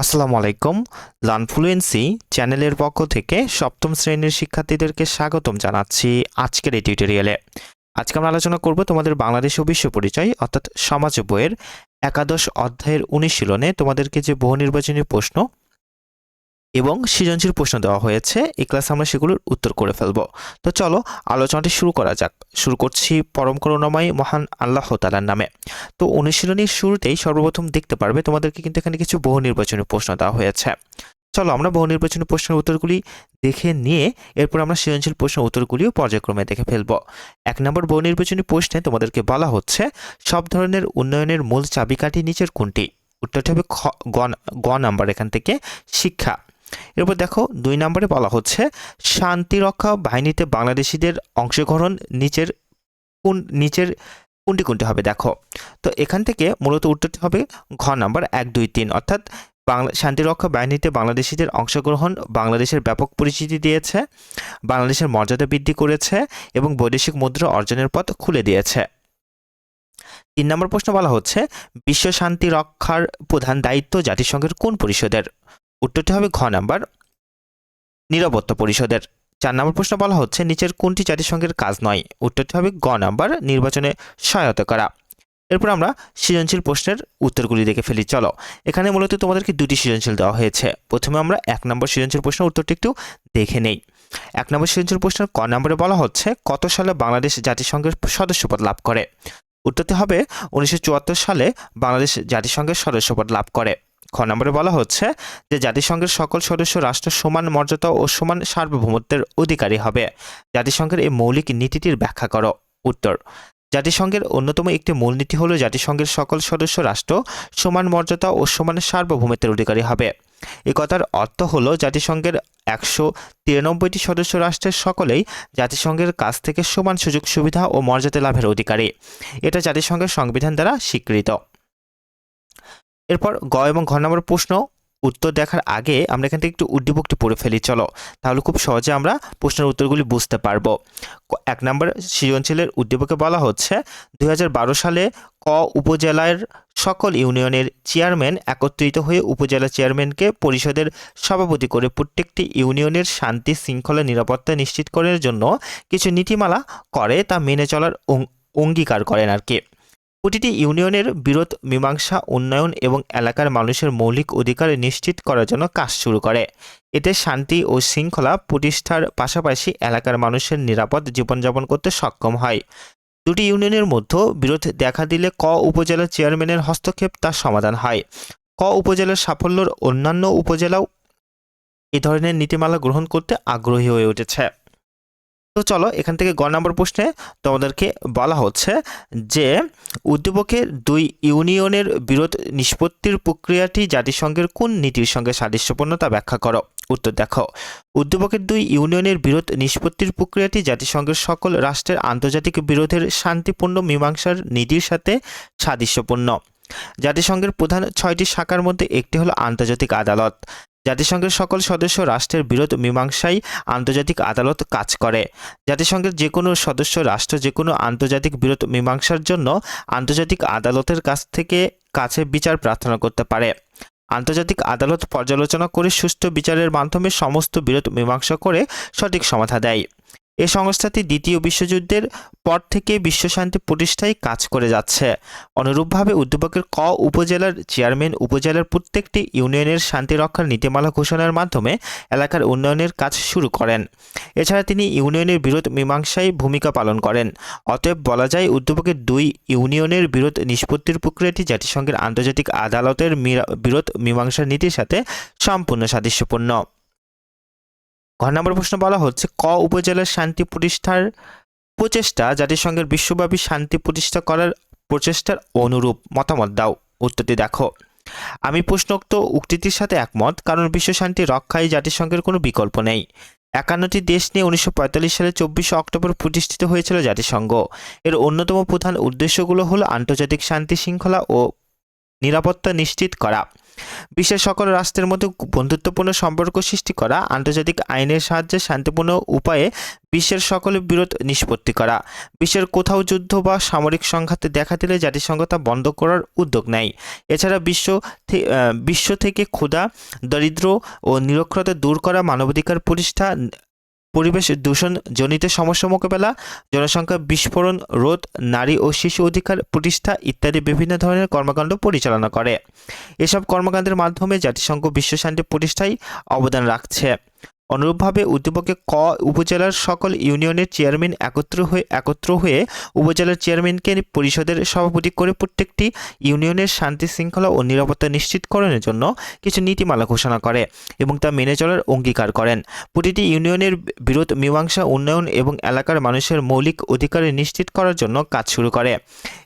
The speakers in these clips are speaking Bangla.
আসসালামু আলাইকুম। লানফ্লুয়েন্সি চ্যানেলের পক্ষ থেকে সপ্তম শ্রেণির শিক্ষার্থীদেরকে স্বাগতম জানাচ্ছি আজকের এই টিউটোরিয়ালে। আজকে আমরা আলোচনা করব তোমাদের বাংলাদেশ ও বিশ্ব পরিচয়, অর্থাৎ সমাজ বইয়ের একাদশ অধ্যায়ের অনুশীলনে তোমাদেরকে যে বহু নির্বাচনী প্রশ্ন এবং সৃজনশীল প্রশ্ন দেওয়া হয়েছে, এই ক্লাসে আমরা সেগুলোর উত্তর করে ফেলব। তো চলো, আলোচনাটি শুরু করা যাক। শুরু করছি পরম করুণাময় মহান আল্লাহ তালার নামে। তো অনুশীলনীর শুরুতেই সর্বপ্রথম দেখতে পারবে, তোমাদেরকে কিন্তু এখানে কিছু বহু নির্বাচনী প্রশ্ন দেওয়া হয়েছে। চলো, আমরা বহু নির্বাচনী প্রশ্নের উত্তরগুলি দেখে নিয়ে এরপর আমরা সৃজনশীল প্রশ্নের উত্তরগুলিও পর্যায়ক্রমে দেখে ফেলব। এক নম্বর বহু নির্বাচনী প্রশ্নে তোমাদেরকে বলা হচ্ছে, সব ধরনের উন্নয়নের মূল চাবিকাঠি নিচের কোনটি? উত্তরটি হবে খ গ নাম্বার এখান থেকে, শিক্ষা। এরপর দেখো, দুই নম্বরে বলা হচ্ছে শান্তিরক্ষা বাহিনীতে বাংলাদেশিদের অংশগ্রহণ নিচের কোন, নিচের কোনটি কোনটি হবে দেখো। তো এখান থেকে মূলত উত্তরটি হবে ঘ নাম্বার এক, দুই, তিন। অর্থাৎ বাংলা শান্তিরক্ষা বাহিনীতে বাংলাদেশিদের অংশগ্রহণ বাংলাদেশের ব্যাপক পরিচিতি দিয়েছে, বাংলাদেশের মর্যাদা বৃদ্ধি করেছে এবং বৈদেশিক মুদ্রা অর্জনের পথ খুলে দিয়েছে। তিন নম্বর প্রশ্ন বলা হচ্ছে, বিশ্ব শান্তি রক্ষার প্রধান দায়িত্ব জাতিসংঘের কোন পরিষদের? উত্তরটি হবে ঘ নাম্বার। নিরাপত্তা পরিষদের চার নম্বর প্রশ্ন বলা হচ্ছে, নিচের কোনটি জাতিসংঘের কাজ নয়? উত্তরটি হবে গ নাম্বার, নির্বাচনে সহায়তা করা। এরপর আমরা সৃজনশীল প্রশ্নের উত্তরগুলি দেখে ফেলি। চলো, এখানে মূলত তোমাদেরকে দুটি সৃজনশীল দেওয়া হয়েছে। প্রথমে আমরা এক নম্বর সৃজনশীল প্রশ্নের উত্তরটি একটু দেখে নেই। এক নম্বর সৃজনশীল প্রশ্নের ক নম্বরে বলা হচ্ছে, কত সালে বাংলাদেশ জাতিসংঘের সদস্যপদ লাভ করে? উত্তরটি হবে উনিশশো চুয়াত্তর সালে বাংলাদেশ জাতিসংঘের সদস্যপদ লাভ করে। খ নম্বরে বলা হচ্ছে যে জাতিসংঘের সকল সদস্য রাষ্ট্র সমান মর্যাদা ও সমান সার্বভৌমত্বের অধিকারী হবে। জাতিসংঘের এই মৌলিক নীতিটির ব্যাখ্যা করো। উত্তর, জাতিসংঘের অন্যতম একটি মূলনীতি হলো জাতিসংঘের সকল সদস্য রাষ্ট্র সমান মর্যাদা ও সমান সার্বভৌমত্বের অধিকারী হবে। এ কথার অর্থ হলো জাতিসংঘের একশো তিরানব্বইটি সদস্য রাষ্ট্রের সকলেই জাতিসংঘের কাছ থেকে সমান সুযোগ, সুবিধা ও মর্যাদা লাভের অধিকারী। এটা জাতিসংঘের সংবিধান দ্বারা স্বীকৃত। এরপর গ এবং ঘ নম্বর প্রশ্ন, উত্তর দেখার আগে আমরা এখান থেকে একটু উদ্দীপকটি পড়ে ফেলি, চলো। তাহলে খুব সহজে আমরা প্রশ্নের উত্তরগুলি বুঝতে পারব। এক নম্বর সৃজনশীলের উদ্দীপকে বলা হচ্ছে, দুই হাজার বারো সালে ক উপজেলার সকল ইউনিয়নের চেয়ারম্যান একত্রিত হয়ে উপজেলা চেয়ারম্যানকে পরিষদের সভাপতি করে প্রত্যেকটি ইউনিয়নের শান্তি শৃঙ্খলা নিরাপত্তা নিশ্চিত করার জন্য কিছু নীতিমালা করে তা মেনে চলার অঙ্গীকার করেন আর কি। প্রতিটি ইউনিয়নের বিরোধ, মীমাংসা, উন্নয়ন এবং এলাকার মানুষের মৌলিক অধিকার নিশ্চিত করার জন্য কাজ শুরু করে। এতে শান্তি ও শৃঙ্খলা প্রতিষ্ঠার পাশাপাশি এলাকার মানুষের নিরাপদ জীবনযাপন করতে সক্ষম হয়। দুটি ইউনিয়নের মধ্যে বিরোধ দেখা দিলে ক উপজেলা চেয়ারম্যানের হস্তক্ষেপ তার সমাধান হয়। ক উপজেলার সাফল্যর অন্যান্য উপজেলাও এ ধরনের নীতিমালা গ্রহণ করতে আগ্রহী হয়ে উঠেছে। তো চলো এখান থেকে গ নম্বর প্রশ্নে তোমাদেরকে বলা হচ্ছে যে, উদ্দীপকের দুই ইউনিয়নের বিরোধ নিষ্পত্তির প্রক্রিয়াটি জাতিসংঘের কোন নীতির সঙ্গে সাদৃশ্যপূর্ণ তা ব্যাখ্যা করো। উত্তর দেখো। উদ্দীপকের দুই ইউনিয়নের বিরোধ নিষ্পত্তির প্রক্রিয়াটি জাতিসংঘের সকল রাষ্ট্রের আন্তর্জাতিক বিরোধের শান্তিপূর্ণ মীমাংসার নীতির সাথে সাদৃশ্যপূর্ণ। জাতিসংঘের প্রধান ছয়টি শাখার মধ্যে একটি হলো আন্তর্জাতিক আদালত। জাতিসংঘের সকল সদস্য রাষ্ট্রের বিরোধ মীমাংসায় আন্তর্জাতিক আদালত কাজ করে। জাতিসংঘের যে কোনো সদস্য রাষ্ট্র যে কোনো আন্তর্জাতিক বিরোধ মীমাংসার জন্য আন্তর্জাতিক আদালতের কাছ থেকে কাছে বিচার প্রার্থনা করতে পারে। আন্তর্জাতিক আদালত পর্যালোচনা করে সুষ্ঠু বিচারের মাধ্যমে সমস্ত বিরোধ মীমাংসা করে সঠিক সমাধা দেয়। এ সংস্থাটি দ্বিতীয় বিশ্বযুদ্ধের পর থেকে বিশ্বশান্তি প্রতিষ্ঠায় কাজ করে যাচ্ছে। অনুরূপভাবে উদ্যোপকের ক উপজেলার চেয়ারম্যান উপজেলার প্রত্যেকটি ইউনিয়নের শান্তি রক্ষার নীতিমালা ঘোষণার মাধ্যমে এলাকার উন্নয়নের কাজ শুরু করেন। এছাড়া তিনি ইউনিয়নের বিরোধ মীমাংসায় ভূমিকা পালন করেন। অতএব বলা যায় উদ্যোপকের দুই ইউনিয়নের বিরোধ নিষ্পত্তির প্রক্রিয়াটি জাতিসংঘের আন্তর্জাতিক আদালতের বিরোধ মীমাংসার নীতির সাথে সম্পূর্ণ সাদৃশ্যপূর্ণ। ঘ নম্বর প্রশ্ন বলা হচ্ছে, ক উপজেলার শান্তি প্রতিষ্ঠার প্রচেষ্টা জাতিসংঘের বিশ্বব্যাপী শান্তি প্রতিষ্ঠা করার প্রচেষ্টার অনুরূপ মতামত দাও। উত্তরটি দেখো। আমি প্রশ্নোক্ত উক্তিটির সাথে একমত, কারণ বিশ্ব শান্তি রক্ষায় জাতিসংঘের কোনো বিকল্প নেই। একান্নটি দেশ নিয়ে উনিশশো পঁয়তাল্লিশ সালে চব্বিশে অক্টোবর প্রতিষ্ঠিত হয়েছিল জাতিসংঘ। এর অন্যতম প্রধান উদ্দেশ্যগুলো হলো আন্তর্জাতিক শান্তি শৃঙ্খলা ও নিরাপত্তা নিশ্চিত করা। বিশ্বের সকল রাষ্ট্রের মধ্যে বন্ধুত্বপূর্ণ সম্পর্ক সৃষ্টি করা, আন্তর্জাতিক আইনের সাহায্যে শান্তিপূর্ণ উপায়ে বিশ্বের সকলের বিরোধ নিষ্পত্তি করা। বিশ্বের কোথাও যুদ্ধ বা সামরিক সংঘাতে দেখা দিলে জাতিসংঘ তা বন্ধ করার উদ্যোগ নেয়। এছাড়া বিশ্ব বিশ্ব থেকে ক্ষুধা, দরিদ্র ও নিরক্ষরতা দূর করা মানবাধিকার প্রতিষ্ঠা পরিবেশ দূষণ জনিত সমস্যা মোকাবেলা, জনসংখ্যা বিস্ফোরণ রোধ নারী ও শিশু অধিকার প্রতিষ্ঠা ইত্যাদি বিভিন্ন ধরনের কর্মকাণ্ড পরিচালনা করে। এসব কর্মকাণ্ডের মাধ্যমে জাতিসংঘ বিশ্বশান্তি প্রতিষ্ঠায় অবদান রাখছে। অনুরূপভাবে উদ্দীপকে ক উপজেলার সকল ইউনিয়নের চেয়ারম্যান একত্র হয়ে একত্র হয়ে উপজেলার চেয়ারম্যানকে পরিষদের সভাপতি করে প্রত্যেকটি ইউনিয়নের শান্তি শৃঙ্খলা ও নিরাপত্তা নিশ্চিতকরণের জন্য কিছু নীতিমালা ঘোষণা করে এবং তা মেনে চলার অঙ্গীকার করেন। প্রতিটি ইউনিয়নের বিরোধ, মীমাংসা, উন্নয়ন এবং এলাকার মানুষের মৌলিক অধিকার নিশ্চিত করার জন্য কাজ শুরু করে।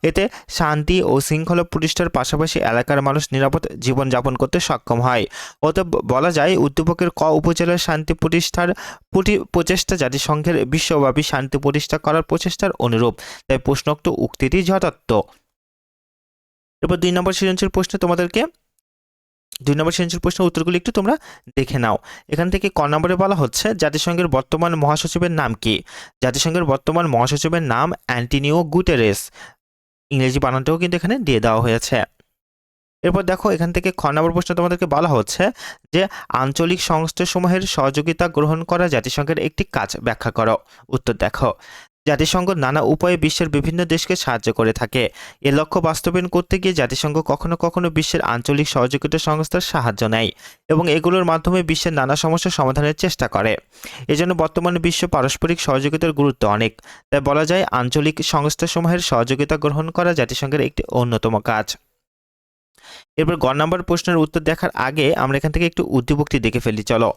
এতে শান্তি ও শৃঙ্খলা প্রতিষ্ঠার পাশাপাশি এলাকার মানুষ নিরাপদ জীবনযাপন করতে সক্ষম হয়। অতএব বলা যায় উদ্দীপকের ক উপজেলার শান্তি প্রতিষ্ঠার প্রতি- প্রচেষ্টা জাতিসংঘের বিশ্বব্যাপী শান্তি প্রতিষ্ঠা করার প্রচেষ্টার অনুরূপ। তাই প্রশ্নোক্ত উক্তিটি যথার্থ। এরপর দুই নম্বর সৃজনশীল প্রশ্নে তোমাদেরকে দুই নম্বর সৃজনশীল প্রশ্নের উত্তরগুলি একটু তোমরা দেখে নাও। এখান থেকে ক নম্বরে বলা হচ্ছে, জাতিসংঘের বর্তমান মহাসচিবের নাম কি? জাতিসংঘের বর্তমান মহাসচিবের নাম অ্যান্টিনিও গুটেরেস। ইংরেজি বানানটাও কিন্তু এখানে দিয়ে দেওয়া হয়েছে। এরপর দেখো, এখান থেকে খ নম্বর প্রশ্ন তোমাদেরকে বলা হচ্ছে যে, আঞ্চলিক সংস্থাসমূহের সহযোগিতা গ্রহণ করা জাতিসংঘের একটি কাজ। ব্যাখ্যা করো। উত্তর দেখো। জাতিসংঘ নানা উপায়ে বিশ্বের বিভিন্ন দেশকে সাহায্য করে থাকে। এ লক্ষ্য বাস্তবায়ন করতে গিয়ে জাতিসংঘ কখনো কখনো বিশ্বের আঞ্চলিক সহযোগিতা সংস্থার সাহায্য নেয় এবং এগুলোর মাধ্যমে বিশ্বের নানা সমস্যা সমাধানের চেষ্টা করে। এজন্য বর্তমানে বিশ্ব পারস্পরিক সহযোগিতার গুরুত্ব অনেক। তাই বলা যায়, আঞ্চলিক সংস্থাসমূহের সহযোগিতা গ্রহণ করা জাতিসংঘের একটি অন্যতম কাজ। এরপর গ নাম্বার প্রশ্নের উত্তর দেখার আগে আমরা এখান থেকে একটু উদ্দীপকটি দেখে ফেলি, চলো।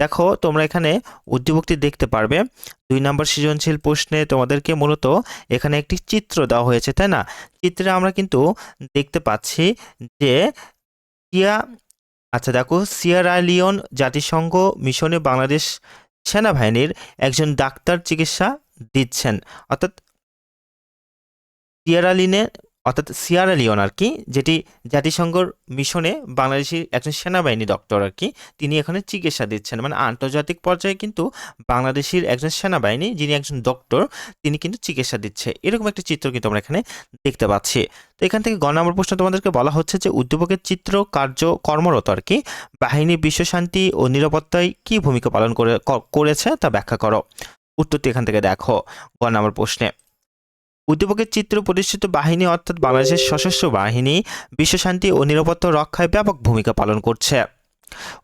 দেখো, তোমরা এখানে উদ্দীপকটি দেখতে পারবে। দুই নাম্বার সৃজনশীল প্রশ্নে তোমাদেরকে মূলত এখানে একটি চিত্র দেওয়া হয়েছে, তাই না? চিত্রে আমরা কিন্তু দেখতে পাচ্ছি যে সিয়া আচ্ছা দেখো সিয়ারালিয়ন জাতিসংঘ মিশনে বাংলাদেশ সেনাবাহিনীর একজন ডাক্তার চিকিৎসা দিচ্ছেন। অর্থাৎ সিয়ারালিনে অর্থাৎ সিয়ারা লিওন আর কি, যেটি জাতিসংঘর মিশনে বাংলাদেশের একজন সেনাবাহিনী ডক্টর আর কি, তিনি এখানে চিকিৎসা দিচ্ছেন। মানে আন্তর্জাতিক পর্যায়ে কিন্তু বাংলাদেশের একজন সেনাবাহিনী, যিনি একজন ডক্টর তিনি কিন্তু চিকিৎসা দিচ্ছে। এরকম একটা চিত্র কিন্তু আমরা এখানে দেখতে পাচ্ছি। তো এখান থেকে গ নম্বর প্রশ্ন তোমাদেরকে বলা হচ্ছে যে উদ্যোগের চিত্র কার্য কর্মরত আর কি, বাহিনী বিশ্বশান্তি ও নিরাপত্তায় কি ভূমিকা পালন করে করেছে তা ব্যাখ্যা করো। উত্তরটি এখান থেকে দেখো গ নম্বর প্রশ্নে। উদ্দীপকের চিত্র প্রতিষ্ঠিত বাহিনী অর্থাৎ বাংলাদেশের সশস্ত্র বাহিনী বিশ্বশান্তি ও নিরাপত্তা রক্ষায় ব্যাপক ভূমিকা পালন করছে।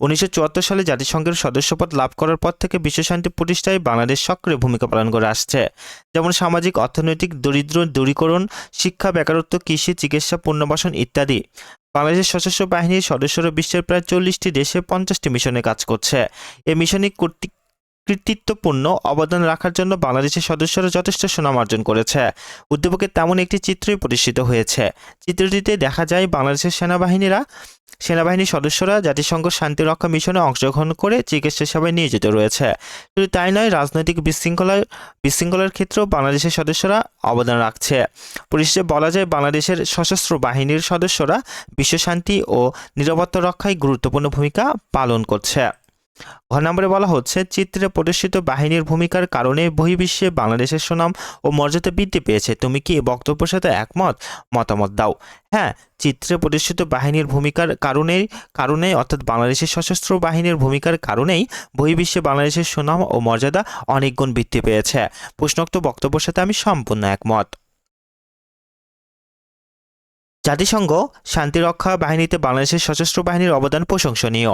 উনিশশো চুয়াত্তর সালে জাতিসংঘের সদস্যপদ লাভ করার পর থেকে বিশ্বশান্তি প্রতিষ্ঠায় বাংলাদেশ সক্রিয় ভূমিকা পালন করে আসছে। যেমন সামাজিক, অর্থনৈতিক, দরিদ্র, দূরীকরণ, শিক্ষা, বেকারত্ব, কৃষি, চিকিৎসা, পুনর্বাসন ইত্যাদি। বাংলাদেশের সশস্ত্র বাহিনীর সদস্যরা বিশ্বের প্রায় চল্লিশটি দেশে পঞ্চাশটি মিশনে কাজ করছে। এ মিশনে কর্তৃক কৃতিত্বপূর্ণ অবদান রাখার জন্য বাংলাদেশের সদস্যরা যথেষ্ট সুনাম অর্জন করেছে। উদ্যোগের তেমন একটি চিত্রই প্রতিষ্ঠিত হয়েছে। চিত্রটিতে দেখা যায় বাংলাদেশের সেনাবাহিনীরা সেনাবাহিনীর সদস্যরা জাতিসংঘ শান্তিরক্ষা মিশনে অংশগ্রহণ করে চিকিৎসা সেবায় নিয়োজিত রয়েছে। শুধু তাই নয়, রাজনৈতিক বিশৃঙ্খলার বিশৃঙ্খলার ক্ষেত্রেও বাংলাদেশের সদস্যরা অবদান রাখছে। পরিশেষে বলা যায়, বাংলাদেশের সশস্ত্র বাহিনীর সদস্যরা বিশ্বশান্তি ও নিরাপত্তা রক্ষায় গুরুত্বপূর্ণ ভূমিকা পালন করছে। ঘ নম্বরে বলা হচ্ছে, চিত্রে প্রদর্শিত বাহিনীর ভূমিকার কারণে বহির্বিশ্বে বাংলাদেশের সুনাম ও মর্যাদা বৃদ্ধি পেয়েছে। তুমি কি এই বক্তব্যের সাথে একমত? মতামত দাও। হ্যাঁ চিত্রে প্রদর্শিত বাহিনীর ভূমিকার কারণেই কারণে অর্থাৎ বাংলাদেশের সশস্ত্র বাহিনীর ভূমিকার কারণেই বহির্বিশ্বে বাংলাদেশের সুনাম ও মর্যাদা অনেক গুণ বৃদ্ধি পেয়েছে। প্রশ্নোক্ত বক্তব্যের সাথে আমি সম্পূর্ণ একমত। জাতিসংঘ শান্তিরক্ষা বাহিনীতে বাংলাদেশের সশস্ত্র বাহিনীর অবদান প্রশংসনীয়।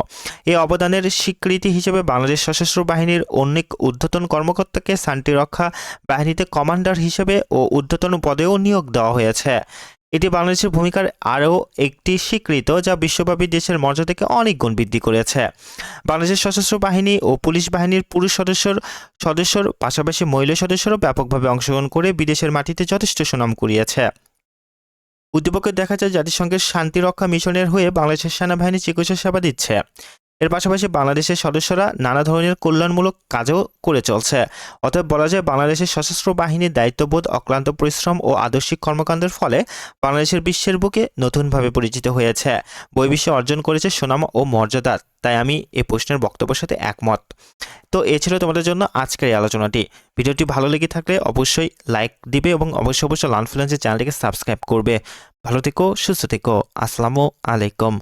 এই অবদানের স্বীকৃতি হিসেবে বাংলাদেশ সশস্ত্র বাহিনীর অনেক ঊর্ধ্বতন কর্মকর্তাকে শান্তিরক্ষা বাহিনীতে কমান্ডার হিসেবে ও ঊর্ধ্বতন পদেও নিয়োগ দেওয়া হয়েছে। এটি বাংলাদেশের ভূমিকার আরও একটি স্বীকৃত যা বিশ্বব্যাপী দেশের মর্যাদাকে অনেক গুণ বৃদ্ধি করেছে। বাংলাদেশের সশস্ত্র বাহিনী ও পুলিশ বাহিনীর পুরুষ সদস্যর সদস্যর পাশাপাশি মহিলা সদস্যরাও ব্যাপকভাবে অংশগ্রহণ করে বিদেশের মাটিতে যথেষ্ট সুনাম কুড়িয়েছে। উদ্দীপকে দেখা যায় জাতিসংঘের শান্তিরক্ষা মিশনের হয়ে বাংলাদেশের সেনাবাহিনী চিকিৎসা সেবা দিচ্ছে। এর পাশাপাশি বাংলাদেশের সদস্যরা নানা ধরনের কল্যাণমূলক কাজও করে চলছে। অতএব বলা যায়, বাংলাদেশের সশস্ত্র বাহিনীর দায়িত্ববোধ, অক্লান্ত পরিশ্রম ও আদর্শিক কর্মকাণ্ডের ফলে বাংলাদেশের বিশ্বের বুকে নতুনভাবে পরিচিত হয়েছে। বহির্বিশ্বে অর্জন করেছে সুনাম ও মর্যাদা। তাই আমি এই প্রশ্নের বক্তব্যের সাথে একমত। তো এ ছিল তোমাদের জন্য আজকের এই আলোচনাটি। ভিডিওটি ভালো লেগে থাকলে অবশ্যই লাইক দিবে এবং অবশ্যই অবশ্যই লানফ্লুয়েন্সের চ্যানেলটিকে সাবস্ক্রাইব করবে। ভালো থেকো, সুস্থ থেকো। আসসালামু আলাইকুম।